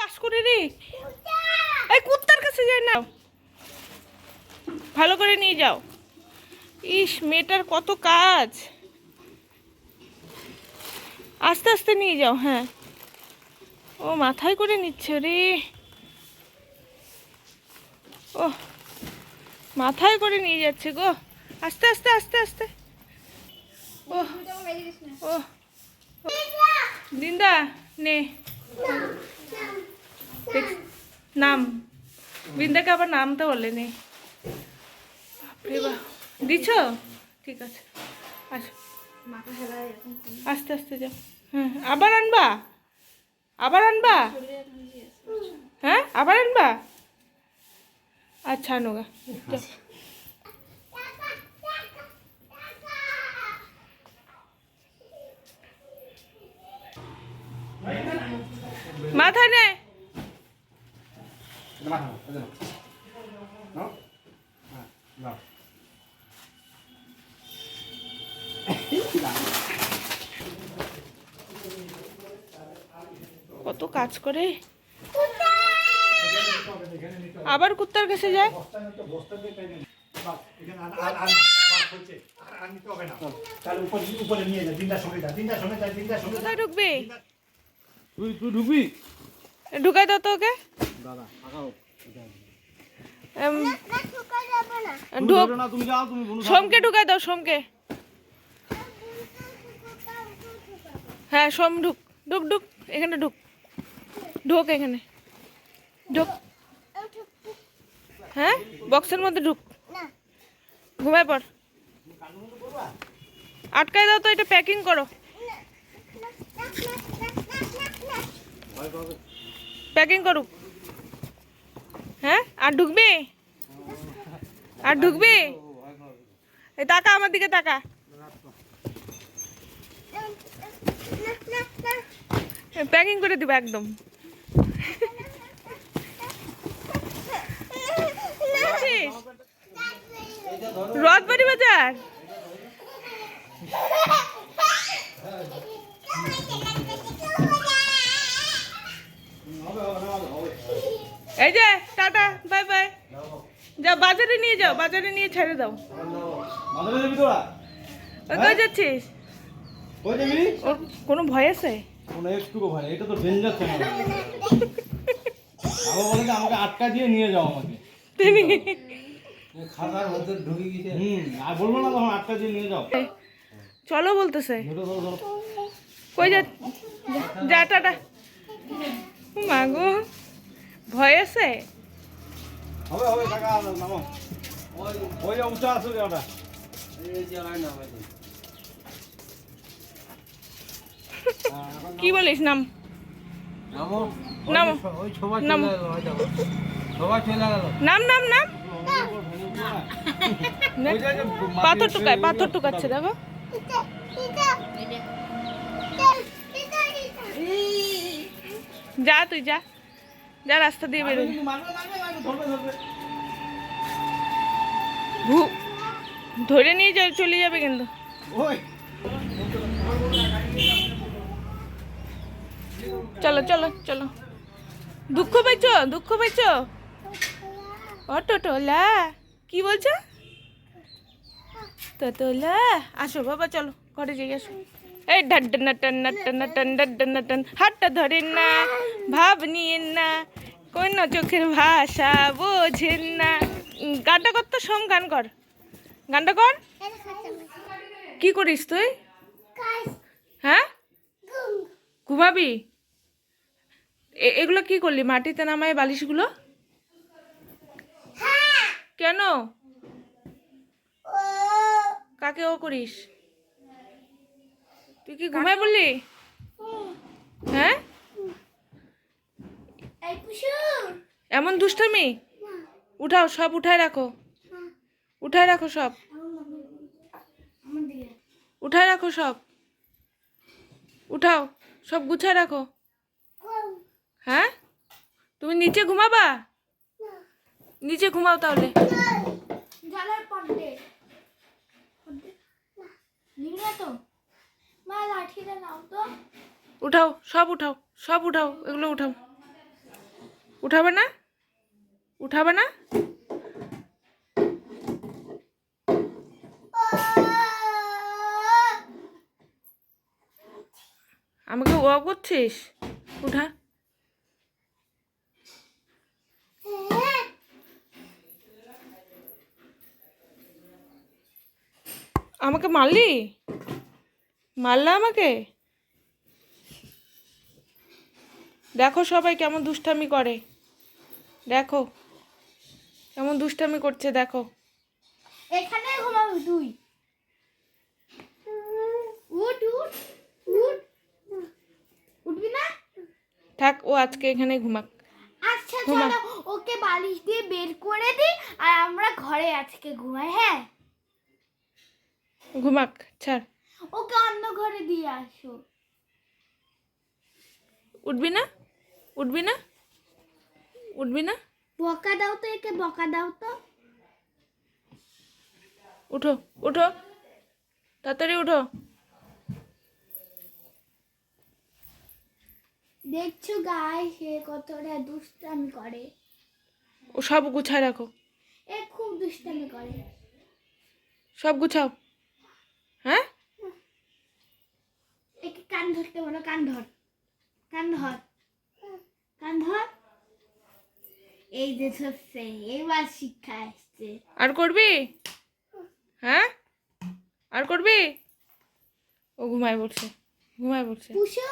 কাজ করে রে। এই কুত্তার কাছে যাই না। ভালো করে নিয়ে যাও। ইস, মেয়েটার কত কাজ। আস্তে আস্তে নিয়ে যাও হ্যাঁ। ও মাথায় করে নিচ্ছে রে। ও, মাথায় করে নিয়ে যাচ্ছে গো। আস্তে আস্তে আস্তে আস্তে। ও ও দিন্দা নে। নাম। বৃন্দাকে আবার নামতে বলে নে বাপরে বাপ। দিছ? ঠিক আছে। আচ্ছা। আস্তে আস্তে যাও। হ্যাঁ আবার আনবা? আবার আনবা? হ্যাঁ? আবার আনবা? আচ্ছা আনোগা মাথায় নে। কত কাজ করে। আবার কুত্তার কাছে যায়। কোথায় ঢুকবি? তুই তুই ঢুকবি? ঢুকাই দাও তো ওকে। দাদা ফাঁকাও এম, তুমি ঢুক না তুমি যাও সোমকে ঢুকাই দাও সোমকে। হ্যাঁ সোম ঢুক ঢুক ঢুক এখানে ঢুক। ঢুক এখানে। ঢুক। হ্যাঁ বক্সের মধ্যে ঢুক। ঘুমায় পর আটকায় দাও তো এটা প্যাকিং করো। প্যাকিং করুক। হ্যাঁ? আর ঢুকবি? আর ঢুকবি? এই তাকা আমার দিকে তাকা। প্যাকিং করে দিবা একদম বুঝছিস? রথবাড়ি বাজার এই যে টাটা বাই বাই যাও বাজারে নিয়ে যাও বাজারে নিয়ে ছেড়ে দাও। যাবি তোরা? কই যাচ্ছিস? কই যাবি? ওর কোনো ভয় আছে? কোনো একটুকু ভাই এটা তো ডেঞ্জার চ্যানেল বাবা বলে যে আমাকে আটকা দিয়ে নিয়ে যাও আমাকে। তিনি খাতার মধ্যে ঢুকে গেছে হুম আর বলব না তখন আটকা দিয়ে নিয়ে যাও। চলো বলতেছে। কই যা যা- টাটা। মা গো ভয় আছে? হবে হবে টাকা নামো। ওই ওই উঁচা আছে ওটা কি বলিস নাম? নামো। নাম নাম। পাথর টুকায় পাথর টুকাচ্ছে দেখো। যা তুই যা। যা রাস্তা দিয়ে বেরো ভু ধরে নিয়ে যা চলে যাবে কিন্তু। চলো চলো চলো। দুঃখ পাইছো দুঃখ পাইছো অটো টোলা কি বলছো? তো তোলা আসো বাবা চলো ঘরে যাই আসো। এই ঢাড্ডন টন টন টন ডন টন হাতটা ধরেন না ভাব নিয়েন না, কোন চোখের ভাষা বোঝেন না। গানটা কর তো সং গান কর। গানটা কর। কি করিস তুই? হ্যাঁ? ঘুমাবি? এগুলো কি করলি, মাটিতে নামায় বালিশগুলো? কেন? কাকে ও করিস? তুই কি ঘুমায় বললি? হ্যাঁ? এমন দুষ্টামি? উঠাও সব উঠায় রাখো। উঠায় রাখো সব। উঠায় রাখো সব। উঠাও সব গুছায় রাখো। হ্যাঁ? তুমি নিচে ঘুমাবা? নিচে ঘুমাও তাহলে। উঠাও সব উঠাও সব উঠাও এগুলো উঠাও। উঠাবে না? উঠাবে না? আমাকে ও করছিস? উঠা। আমাকে মারলি? মারলা আমাকে? দেখো সবাই কেমন দুষ্টামি করে। দেখো। কেমন দুষ্টামি করছে দেখো। এখানে ঘুমাবি তুই। উঠ উঠ উঠ। উঠবি না? থাক ও আজকে এখানে ঘুমাক। আচ্ছা চলো ওকে বালিশ দিয়ে বের করে দিই আর আমরা ঘরে আজকে ঘুমাই হ্যাঁ? ঘুমাক ছাড়। ওকে অন্য ঘরে দিয়ে আসো। উঠবি না? উঠবি না? উঠবি না? বকা দাও তো একে বকা দাও তো। উঠো উঠো। তাড়াতাড়ি উঠো। দেখছ গায়ে সে কতটা দুষ্টামি করে। ও সব গুছায় রাখো। এ খুব দুষ্টামি করে। সব গুছাও। হ্যাঁ? একে কান ধরতে বলো কান ধর। কান ধর। কান ধর। এই যে ধরছে এবার শিক্ষা আসছে। আর করবি? হ্যাঁ? আর করবি? ও ঘুমায় বলছে ঘুমায় বলছে। পুষো।